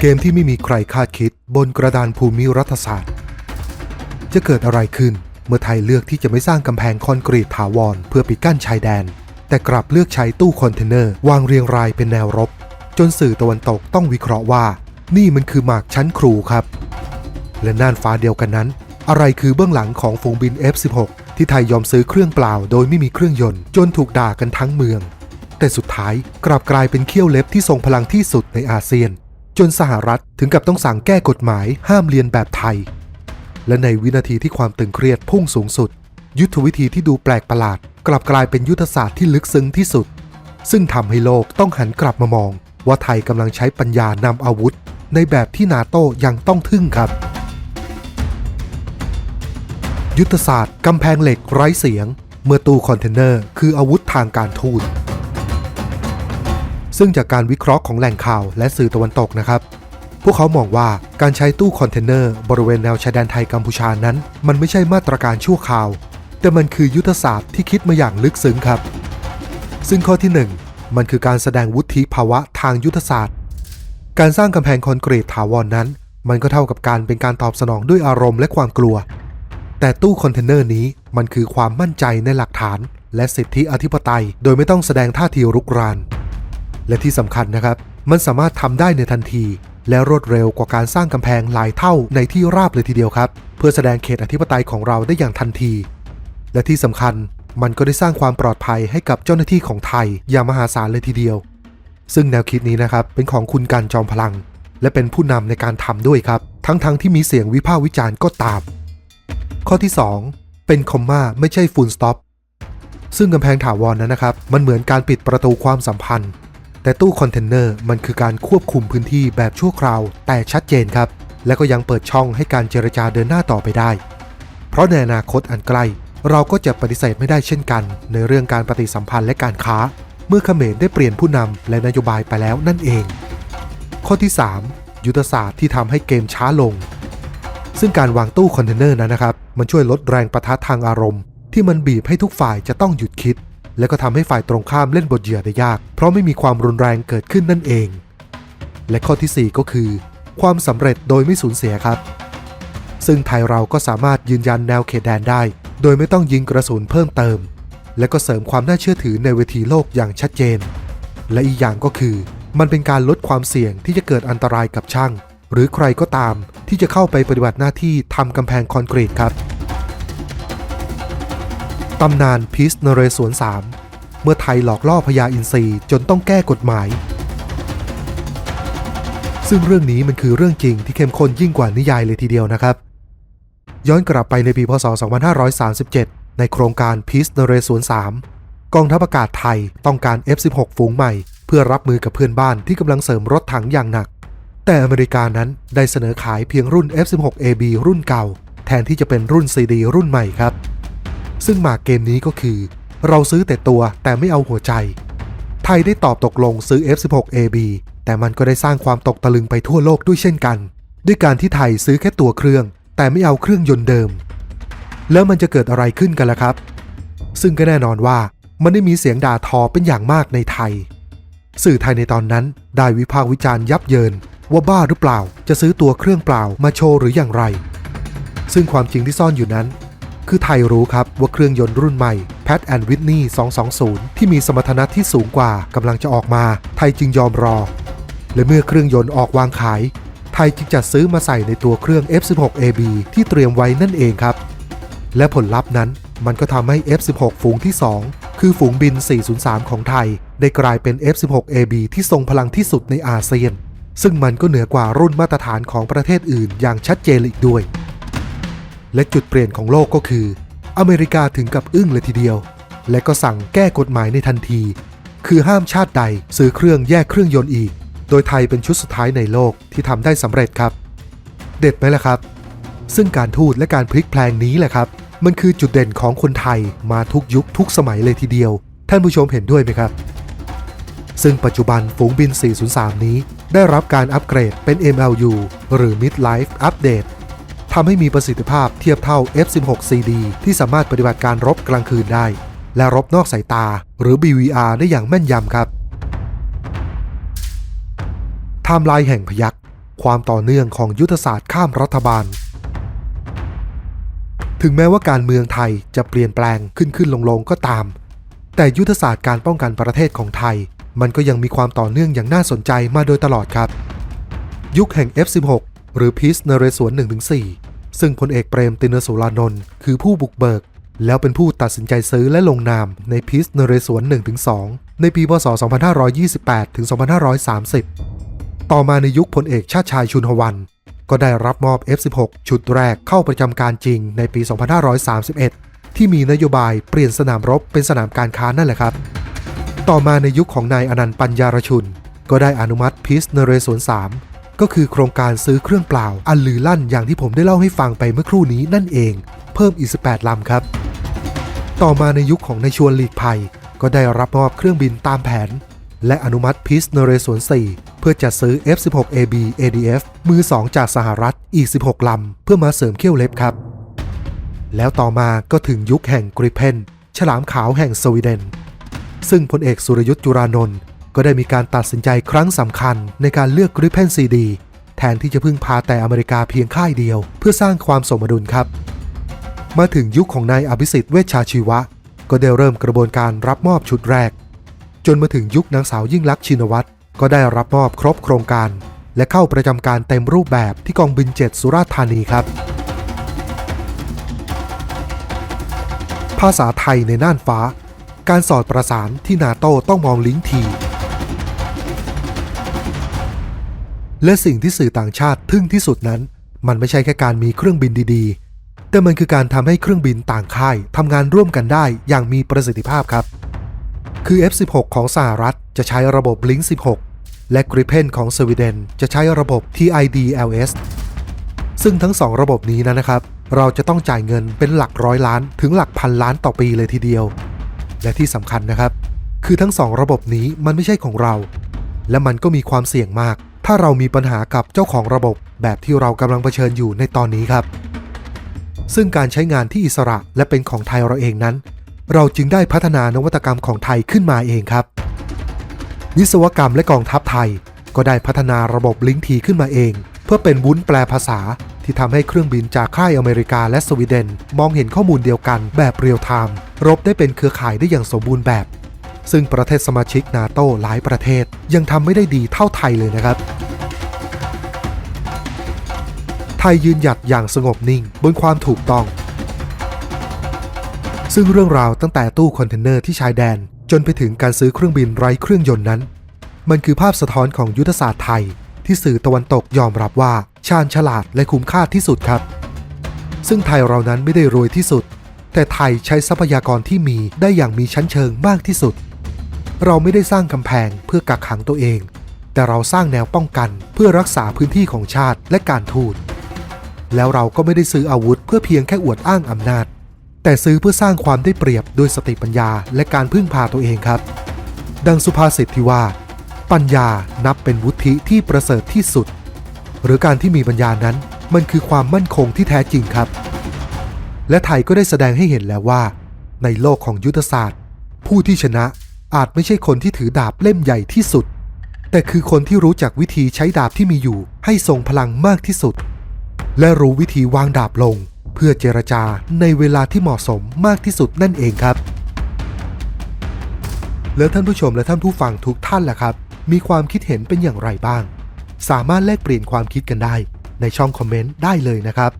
เกมที่ไม่มีใครคาดคิดบนกระดานภูมิรัฐศาสตร์ จะเกิดอะไรขึ้นเมื่อไทยเลือกที่จะไม่สร้างกำแพงคอนกรีตถาวรเพื่อปิดกั้นชายแดน แต่กลับเลือกใช้ตู้คอนเทนเนอร์ วางเรียงรายเป็นแนวรบ จนสื่อตะวันตกต้องวิเคราะห์ว่า นี่มันคือหมากชั้นครูครับ และน่านฟ้าเดียวกันนั้น อะไรคือเบื้องหลังของฝูงบิน F16 ที่ไทยยอมซื้อเครื่องเปล่า โดยไม่มีเครื่องยนต์จนถูกด่ากันทั้งเมือง แต่สุดท้ายกลับกลายเป็นเขี้ยวเล็บที่ทรงพลังที่สุดในอาเซียน จนสหรัฐถึงกับต้องสั่งแก้กฎหมายห้ามเรียนแบบไทย และในวินาทีที่ความตึงเครียดพุ่งสูงสุด ยุทธวิธีที่ดูแปลกประหลาด กลับกลายเป็นยุทธศาสตร์ที่ลึกซึ้งที่สุด ซึ่งทำให้โลกต้องหันกลับมามอง ว่าไทยกำลังใช้ปัญญานำอาวุธ ในแบบที่นาโต้ยังต้องทึ่งครับ ยุทธศาสตร์กำแพงเหล็กไร้เสียง เมื่อตู้คอนเทนเนอร์คืออาวุธทางการทูต ซึ่งจากการวิเคราะห์ของแหล่งข่าวและสื่อตะวันตกนะครับ พวกเขามองว่าการใช้ตู้คอนเทนเนอร์บริเวณแนวชายแดนไทยกัมพูชานั้น มันไม่ใช่มาตรการชั่วคราว แต่มันคือยุทธศาสตร์ที่คิดมาอย่างลึกซึ้งครับ ซึ่งข้อที่ 1 มันคือการแสดงวุฒิภาวะทางยุทธศาสตร์ การสร้างกำแพงคอนกรีตถาวรนนั้น มันก็เท่ากับการเป็นการตอบสนองด้วยอารมณ์และความกลัว แต่ตู้คอนเทนเนอร์นี้มันคือความมั่นใจในหลักฐาน และสิทธิอธิปไตย โดยไม่ต้องแสดงท่าทีรุกราน และที่สำคัญนะครับ มันสามารถทำได้ในทันที และรวดเร็วกว่าการสร้างกำแพงหลายเท่าในที่ราบเลยทีเดียวครับ เพื่อแสดงเขตอธิปไตยของเราได้อย่างทันที และที่สำคัญมันก็ได้สร้างความปลอดภัยให้กับเจ้าหน้าที่ของไทยอย่างมหาศาลเลยทีเดียว ซึ่งแนวคิดนี้นะครับเป็นของคุณกันจอมพลัง และเป็นผู้นำในการทำด้วยครับ ทั้งๆทที่มีเสียงวิพากษ์วิจารณ์ก็ตาม ข้อที่ 2 เป็นคอมมาไม่ใช่ฟูลสต็อปซึ่งกำแพงถาวรนนั้นนะครับ มันเหมือนการปิดประตูความสัมพันธ์ แต่ตู้คอนเทนเนอร์มันคือการควบคุมพื้นที่แบบชั่วคราว แต่ชัดเจนครับ และก็ยังเปิดช่องให้การเจรจาเดินหน้าต่อไปได้ เพราะในอนาคตอันใกล้เราก็จะปฏิเสธไม่ได้เช่นกัน ในเรื่องการปฏิสัมพันธ์และการค้า เมื่อเขมรได้เปลี่ยนผู้นำและนโยบายไปแล้วนั่นเอง ข้อที่ 3 ยุทธศาสตร์ที่ทำให้เกมช้าลง ซึ่งการวางตู้คอนเทนเนอร์นั้นนะครับ มันช่วยลดแรงประทะทางอารมณ์ ที่มันบีบให้ทุกฝ่ายจะต้องหยุดคิด และก็ทำให้ฝ่ายตรงข้ามเล่นบทเหยื่อได้ยาก เพราะไม่มีความรุนแรงเกิดขึ้นนั่นเอง และข้อทีสี่4 ก็คือ ความสำเร็จโดยไม่สูญเสียครับ ซึ่งไทยเราก็สามารถยืนยันแนวเขตแดนได้ โดยไม่ต้องยิงกระสุนเพิ่มเติม และก็เสริมความน่าเชื่อถือในเวทีโลกอย่างชัดเจน และอีกอย่างก็คือ มันเป็นการลดความเสี่ยงที่จะเกิดอันตรายกับช่าง หรือใครก็ตามที่จะเข้าไปปฏิบัติหน้าที่ทำกำแพงคอนกรีตครับ ตำนานพีซนเรศวร3เมื่อไทยหลอกล่อพญาอินทรีจนต้องแก้กฎหมาย ซึ่งเรื่องนี้มันคือเรื่องจริงที่เข้มข้นยิ่งกว่านิยายเลยทีเดียวนะครับ ย้อนกลับไปในปีพศ 2537 ในโครงการพีซนเรศวร3กองทัพอากาศไทยต้องการ F16 ฝูงใหม่ เพื่อรับมือกับเพื่อนบ้านที่กำลังเสริมรถถังอย่างหนัก แต่อเมริกานั้นได้เสนอขายเพียงรุ่น F16AB รุ่นเก่า แทนที่จะเป็นรุ่น CD รุ่นใหม่ครับ ซึ่งหมากเกมนี้ก็คือ เราซื้อแต่ตัวแต่ไม่เอาหัวใจ ไทยได้ตอบตกลงซื้อ F16AB แต่มันก็ได้สร้างความตกตะลึงไปทั่วโลกด้วยเช่นกัน ด้วยการที่ไทยซื้อแค่ตัวเครื่อง แต่ไม่เอาเครื่องยนต์เดิม แล้วมันจะเกิดอะไรขึ้นกันล่ะครับ ซึ่งก็แน่นอนว่ามันได้มีเสียงด่าทอเป็นอย่างมากในไทย สื่อไทยในตอนนั้นได้วิพากษ์วิจารณ์ยับเยิน ว่าบ้าหรือเปล่า จะซื้อตัวเครื่องเปล่ามาโชว์หรืออย่างไร ซึ่งความจริงที่ซ่อนอยู่นั้น คือไทยรู้ครับว่าเครื่องยนต์รุ่นใหม่ Pat and Whitney 220 ที่มีสมรรถนะที่สูงกว่ากำลังจะออกมา ไทยจึงยอมรอ และเมื่อเครื่องยนต์ออกวางขาย ไทยจึงจัดซื้อมาใส่ในตัวเครื่อง F16AB ที่เตรียมไว้นั่นเองครับ และผลลัพธ์นั้นมันก็ทำให้ F16 ฝูงที่ 2 คือฝูงบิน 403 ของไทย ได้กลายเป็น F16AB ที่ทรงพลังที่สุดในอาเซียน ซึ่งมันก็เหนือกว่ารุ่นมาตรฐานของประเทศอื่นอย่างชัดเจนอีกด้วย และจุดเปลี่ยนของโลกก็คือ อเมริกาถึงกับอึ้งเลยทีเดียว และก็สั่งแก้กฎหมายในทันที คือห้ามชาติใดซื้อเครื่องแยกเครื่องยนต์อีก โดยไทยเป็นชุดสุดท้ายในโลกที่ทำได้สำเร็จครับ เด็ดไหมล่ะครับ ซึ่งการทูตและการพลิกแพลงนี้แหละครับ มันคือจุดเด่นของคนไทยมาทุกยุคทุกสมัยเลยทีเดียว ท่านผู้ชมเห็นด้วยไหมครับซึ่งปัจจุบันฝูงบิน 403 นี้ ได้รับการอัปเกรดเป็น MLU หรือ Mid-Life Update ทำให้มีประสิทธิภาพเทียบเท่า F16CD ที่สามารถปฏิบัติการรบกลางคืนได้ และรบนอกสายตา หรือ BVR ได้อย่างแม่นยำครับไทม์ไลน์แห่งพยักความต่อเนื่องของยุทธศาสตร์ข้ามรัฐบาล ถึงแม้ว่าการเมืองไทยจะเปลี่ยนแปลงขึ้นขึ้นลงลงๆก็ตาม แต่ยุทธศาสตร์การป้องกันประเทศของไทย มันก็ยังมีความต่อเนื่องอย่างน่าสนใจมาโดยตลอดครับ ยุคแห่ง F16 หรือพีซนเรศวร1-4 ซึ่งพลเอกเปรมตินสุรานนท์คือผู้บุกเบิก แล้วเป็นผู้ตัดสินใจซื้อและลงนามในพีซนเรศวร1-2 ในปีพศ 2528 ถึง 2530 ต่อมาในยุคพลเอกชาติชายชุนหวัน ก็ได้รับมอบ F16 ชุดแรกเข้าประจำการจริงในปี 2531 ที่มีนโยบายเปลี่ยนสนามรบเป็นสนามการค้านั่นแหละครับ ต่อมาในยุคของนายอนันต์ปัญญารชุน ก็ได้อนุมัติพีซนเรศวร3 ก็คือโครงการซื้อเครื่องเปล่า อันลือลั่นอย่างที่ผมได้เล่าให้ฟังไปเมื่อครู่นี้นั่นเอง เพิ่มอีก 18 ลำครับ ต่อมาในยุคของนายชวนหลีกภัย ก็ได้รับมอบเครื่องบินตามแผน และอนุมัติพีซนเรศวร4เพื่อจัดซื้อ F-16AB ADF มือ 2 จากสหรัฐอีก 16 ลำ เพื่อมาเสริมเขี้ยวเล็บครับ แล้วต่อมาก็ถึงยุคแห่งกริเพนฉลามขาวแห่งสวีเดน ซึ่งพลเอกสุรยุทธ์จุรานนท์ ก็ได้มีการตัดสินใจครั้งสำคัญในการเลือกกริเพนซีดีแทนที่จะพึ่งพาแต่อเมริกาเพียงค่ายเดียว เพื่อสร้างความสมดุลครับ มาถึงยุคของนายอภิสิทธิ์เวชชาชีวะ ก็ได้เริ่มกระบวนการรับมอบชุดแรก จนมาถึงยุคนางสาวยิ่งลักษณ์ชินวัตรก็ได้รับมอบครบโครงการ และเข้าประจำการเต็มรูปแบบที่กองบิน7สุราษฎร์ธานีครับ ภาษาไทยในน่านฟ้า การสอดประสานที่นาโต้ต้องมองลิงก์ที และสิ่งที่สื่อต่างชาติทึ่งที่สุดนั้น มันไม่ใช่แค่การมีเครื่องบินดีๆ แต่มันคือการทำให้เครื่องบินต่างค่ายทำงานร่วมกันได้อย่างมีประสิทธิภาพครับ คือ F16 ของสหรัฐจะใช้ระบบ Link 16 และ Gripen ของสวีเดนจะใช้ระบบ TIDLS ซึ่งทั้งสองระบบนี้นะครับ เราจะต้องจ่ายเงินเป็นหลักร้อยล้านถึงหลักพันล้านต่อปีเลยทีเดียว และที่สำคัญนะครับ คือทั้งสองระบบนี้มันไม่ใช่ของเรา และมันก็มีความเสี่ยงมาก ถ้าเรามีปัญหากับเจ้าของระบบแบบที่เรากำลังเผชิญอยู่ในตอนนี้ครับ ซึ่งการใช้งานที่อิสระและเป็นของไทยเราเองนั้น เราจึงได้พัฒนานวัตกรรมของไทยขึ้นมาเองครับ วิศวกรรมและกองทัพไทย ก็ได้พัฒนาระบบลิงก์ทีขึ้นมาเอง เพื่อเป็นวุ้นแปลภาษาที่ทำให้เครื่องบินจากค่ายอเมริกาและสวีเดน มองเห็นข้อมูลเดียวกันแบบเรียลไทม์รบได้เป็นเครือข่ายได้อย่างสมบูรณ์แบบ ซึ่งประเทศสมาชิกนาโต้หลายประเทศ ยังทำไม่ได้ดีเท่าไทยเลยนะครับ ไทยยืนหยัดอย่างสงบนิ่งบนความถูกต้อง ซึ่งเรื่องราวตั้งแต่ตู้คอนเทนเนอร์ที่ชายแดน จนไปถึงการซื้อเครื่องบินไร้เครื่องยนต์นั้น มันคือภาพสะท้อนของยุทธศาสตร์ไทย ที่สื่อตะวันตกยอมรับว่าชาญฉลาดและคุ้มค่าที่สุดครับ ซึ่งไทยเรานั้นไม่ได้รวยที่สุดแต่ไทยใช้ทรัพยากรที่มีได้อย่างมีชั้นเชิงมากที่สุด เราไม่ได้สร้างกำแพงเพื่อกักขังตัวเอง แต่เราสร้างแนวป้องกันเพื่อรักษาพื้นที่ของชาติและการทูต แล้วเราก็ไม่ได้ซื้ออาวุธเพื่อเพียงแค่อวดอ้างอำนาจ แต่ซื้อเพื่อสร้างความได้เปรียบด้วยสติปัญญาและการพึ่งพาตัวเองครับ ดังสุภาษิตที่ว่า ปัญญานับเป็นวุฒิที่ประเสริฐที่สุด หรือการที่มีปัญญานั้นมันคือความมั่นคงที่แท้จริงครับ และไทยก็ได้แสดงให้เห็นแล้วว่า ในโลกของยุทธศาสตร์ ผู้ที่ชนะ อาจไม่ใช่คนที่ถือดาบเล่มใหญ่ที่สุด แต่คือคนที่รู้จักวิธีใช้ดาบที่มีอยู่ให้ทรงพลังมากที่สุด และรู้วิธีวางดาบลง เพื่อเจรจาในเวลาที่เหมาะสมมากที่สุดนั่นเองครับ แล้วท่านผู้ชมและท่านผู้ฟังทุกท่านล่ะครับ มีความคิดเห็นเป็นอย่างไรบ้าง สามารถแลกเปลี่ยนความคิดกันได้ ในช่องคอมเมนต์ได้เลยนะครับ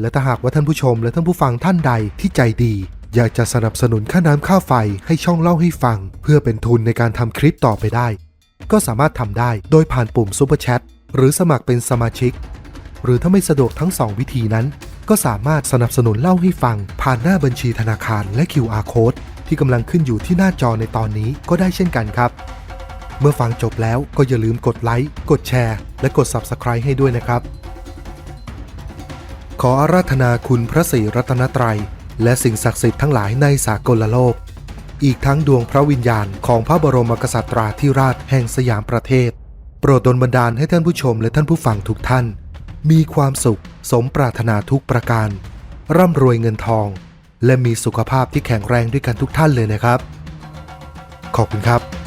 และถ้าหากว่าท่านผู้ชมและท่านผู้ฟังท่านใดที่ใจดี อยากจะสนับสนุนค่าน้ำค่าไฟให้ช่องเล่าให้ฟัง เพื่อเป็นทุนในการทำคลิปต่อไปได้ ก็สามารถทำได้โดยผ่านปุ่ม Super Chat หรือสมัครเป็นสมาชิก หรือถ้าไม่สะดวกทั้ง 2 วิธีนั้น ก็สามารถสนับสนุนเล่าให้ฟัง ผ่านหน้าบัญชีธนาคารและ QR Code ที่กำลังขึ้นอยู่ที่หน้าจอในตอนนี้ก็ได้เช่นกันครับ เมื่อฟังจบแล้วก็อย่าลืมกดไลค์กดแชร์ และกด Subscribe ให้ด้วยนะครับ ขออาราธนาคุณพระศรีรัตนตรัย และสิ่งศักดิ์สิทธิ์ทั้งหลายในสากลโลก อีกทั้งดวงพระวิญญาณของพระบรมกษัตราธิราชแห่งสยามประเทศ โปรดดลบันดาลให้ท่านผู้ชมและท่านผู้ฟังทุกท่าน มีความสุขสมปรารถนาทุกประการ ร่ำรวยเงินทอง และมีสุขภาพที่แข็งแรงด้วยกันทุกท่านเลยนะครับ ขอบคุณครับ